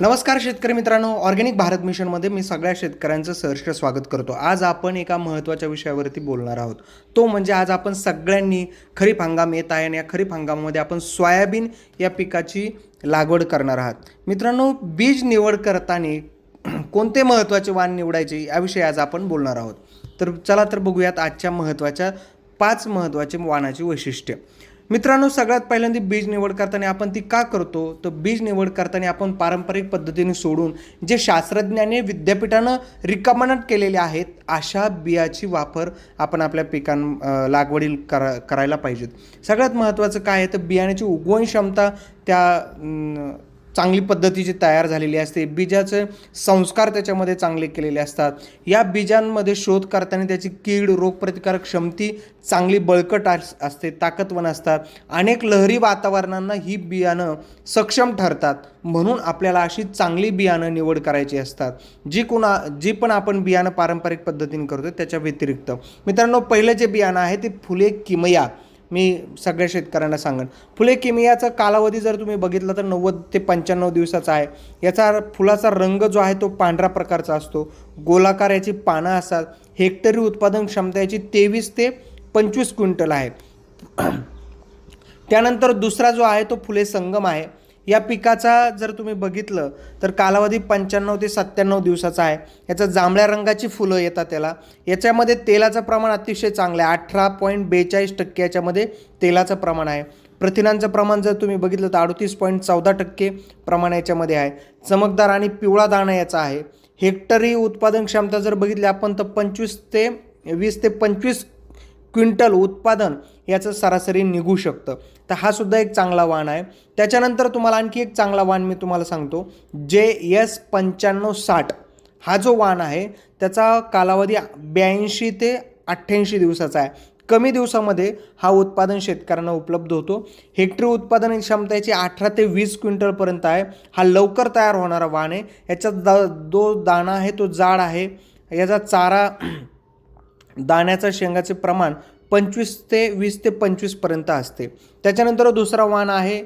नमस्कार शेतकरी मित्रांनो. ऑर्गॅनिक भारत मिशनमध्ये मी सगळ्या शेतकऱ्यांचं सहर्ष स्वागत करतो. आज आपण एका महत्त्वाच्या विषयावरती बोलणार आहोत. तो म्हणजे आज आपण सगळ्यांनी खरीप हंगाम येत आहे आणि या खरीप हंगामामध्ये आपण सोयाबीन या पिकाची लागवड करणार आहात. मित्रांनो बीज निवड करताना कोणते महत्त्वाचे वाण निवडायचे याविषयी आज आपण बोलणार आहोत. तर चला तर बघूयात आजच्या महत्त्वाच्या पाच महत्त्वाचे वाणाची वैशिष्ट्य. मित्रांनो सगळ्यात पहिल्यांदा बीज निवड करताना आपण ती का करतो? तर बीज निवड करताना आपण पारंपरिक पद्धतीने सोडून जे शास्त्रज्ञाने विद्यापीठानं रिकमेंड केलेले आहेत अशा बियाची वापर आपण आपल्या पिकां लागवडील करा करायला पाहिजेत. सगळ्यात महत्त्वाचं काय आहे? तर बियाण्याची उगवण क्षमता त्या चांगली पद्धतीची तयार झालेली असते. बीजाचे संस्कार त्याच्यामध्ये चांगले केलेले असतात. या बीजांमध्ये शोध करताना त्याची कीड रोगप्रतिकारक क्षमती चांगली बळकट अस असते ताकदवान असतात. अनेक लहरी वातावरणांना ही बियाणं सक्षम ठरतात. म्हणून आपल्याला अशी चांगली बियाणं निवड करायची असतात. जी कुणा जी पण आपण बियाणं पारंपरिक पद्धतीने करतो त्याच्या व्यतिरिक्त. मित्रांनो पहिलं जे बियाणं आहे ते फुले किमया. मी सगळ्या शेतकऱ्यांना सांगेन. फुले किमियाचा कालावधी जर तुम्ही बघितला तर नव्वद ते पंच्याण्णव दिवसाचा आहे. याचा फुलाचा रंग जो आहे तो पांढरा प्रकारचा असतो. गोलाकार याची पानं असतात. हेक्टरी उत्पादन क्षमता याची तेवीस ते पंचवीस क्विंटल आहे. त्यानंतर दुसरा जो आहे तो फुले संगम आहे. या पिकाचा जर तुम्ही बघितलं तर कालावधी पंच्याण्णव ते सत्त्याण्णव दिवसाचा आहे. याचा जांभळ्या रंगाची फुलं येतात त्याला. याच्यामध्ये तेलाचं प्रमाण अतिशय चांगलं आहे. अठरा पॉईंट बेचाळीस टक्के याच्यामध्ये तेलाचं प्रमाण आहे. प्रथिनांचं प्रमाण जर तुम्ही बघितलं तर अडतीस पॉईंट चौदा टक्के प्रमाण याच्यामध्ये आहे. चमकदार आणि पिवळा दाणा याचा आहे. हेक्टरी उत्पादन क्षमता जर बघितली आपण तर पंचवीस ते वीस ते पंचवीस क्विंटल उत्पादन याचं सरासरी निघू शकतं. तर हा सुद्धा एक चांगला वाण आहे. त्याच्यानंतर तुम्हाला आणखी एक चांगला वाण मी तुम्हाला सांगतो. जे एस पंच्याण्णव साठ हा जो वाण आहे त्याचा कालावधी ब्याऐंशी ते अठ्ठ्याऐंशी दिवसाचा आहे. कमी दिवसामध्ये हा उत्पादन शेतकऱ्यांना उपलब्ध होतो. हेक्टरी उत्पादन क्षमतेची अठरा ते वीस क्विंटलपर्यंत आहे. हा लवकर तयार होणारा वाण आहे. याचा दा जो दाणा आहे तो जाड आहे. याचा चारा दाण्याचं शेंगाचे प्रमाण पंचवीस ते वीस ते पंचवीसपर्यंत असते. त्याच्यानंतर दुसरा वाण आहे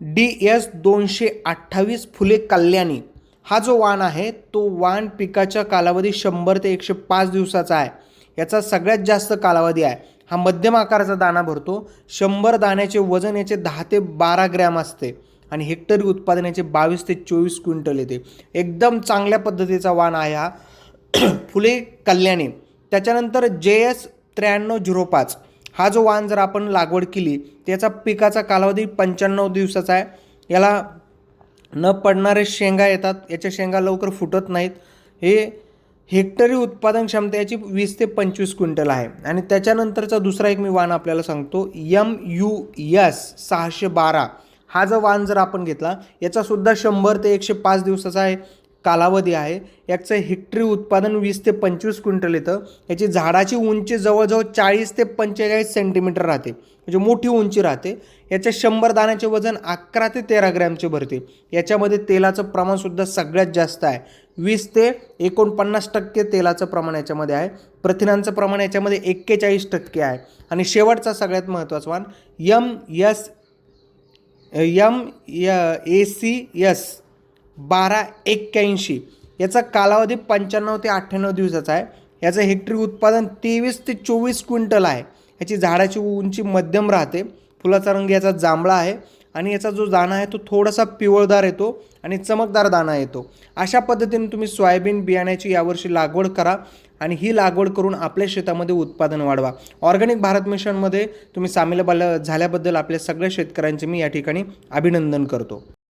डी एस दोनशे अठ्ठावीस फुले कल्याणी. हा जो वाण आहे तो वाण पिकाच्या कालावधी शंभर ते एकशे पाच दिवसाचा आहे. याचा सगळ्यात जास्त कालावधी आहे. हा मध्यम आकाराचा दाणा भरतो. शंभर दाण्याचे वजन याचे दहा ते बारा ग्रॅम असते आणि हेक्टरी उत्पादनाचे बावीस ते चोवीस क्विंटल येते. एकदम चांगल्या पद्धतीचा वाण आहे हा. फुले कल्याणी. त्याच्यानंतर जे एस त्र्याण्णव झिरो पाच. हा जो वाण जर आपण लागवड केली त्याचा पिकाचा कालावधी पंच्याण्णव दिवसाचा आहे. याला न पडणारे शेंगा येतात याच्या शेंगा लवकर फुटत नाहीत. हे हेक्टरी उत्पादन क्षमता याची वीस ते पंचवीस क्विंटल आहे. आणि त्याच्यानंतरचा दुसरा एक मी वाण आपल्याला सांगतो यम यू यस सहाशे बारा. हा जो वाण जर आपण घेतला याचासुद्धा शंभर ते एकशे पाच दिवसाचा आहे. कालावधी आहे. याचं हेक्टरी उत्पादन वीस ते पंचवीस क्विंटल येतं. याची झाडाची उंची जवळजवळ चाळीस ते पंचेचाळीस सेंटीमीटर राहते. म्हणजे मोठी उंची राहते. याच्या शंभर दाण्याचे वजन अकरा ते तेरा ग्रॅमचे भरते. याच्यामध्ये तेलाचं प्रमाणसुद्धा सगळ्यात जास्त आहे. वीस ते एकोणपन्नास टक्के तेलाचं प्रमाण याच्यामध्ये आहे. प्रथिनांचं प्रमाण याच्यामध्ये एक्केचाळीस टक्के आहे. आणि शेवटचा सगळ्यात महत्त्वाचा one M S M A C S बारा एक्क्याऐंशी. याचा कालावधी पंच्याण्णव ते अठ्ठ्याण्णव दिवसाचा आहे. याचं हेक्टरी उत्पादन तेवीस ते चोवीस क्विंटल आहे. याची झाडाची उंची मध्यम राहते. फुलाचा रंग याचा जांभळा आहे आणि याचा जो दाणा आहे तो थोडासा पिवळदार येतो आणि चमकदार दाणा येतो. अशा पद्धतीने तुम्ही सोयाबीन बियाण्याची यावर्षी लागवड करा आणि ही लागवड करून आपल्या शेतामध्ये उत्पादन वाढवा. ऑर्गॅनिक भारत मिशनमध्ये तुम्ही सामील झाल्याबद्दल आपल्या सगळ्या शेतकऱ्यांचे मी या ठिकाणी अभिनंदन करतो.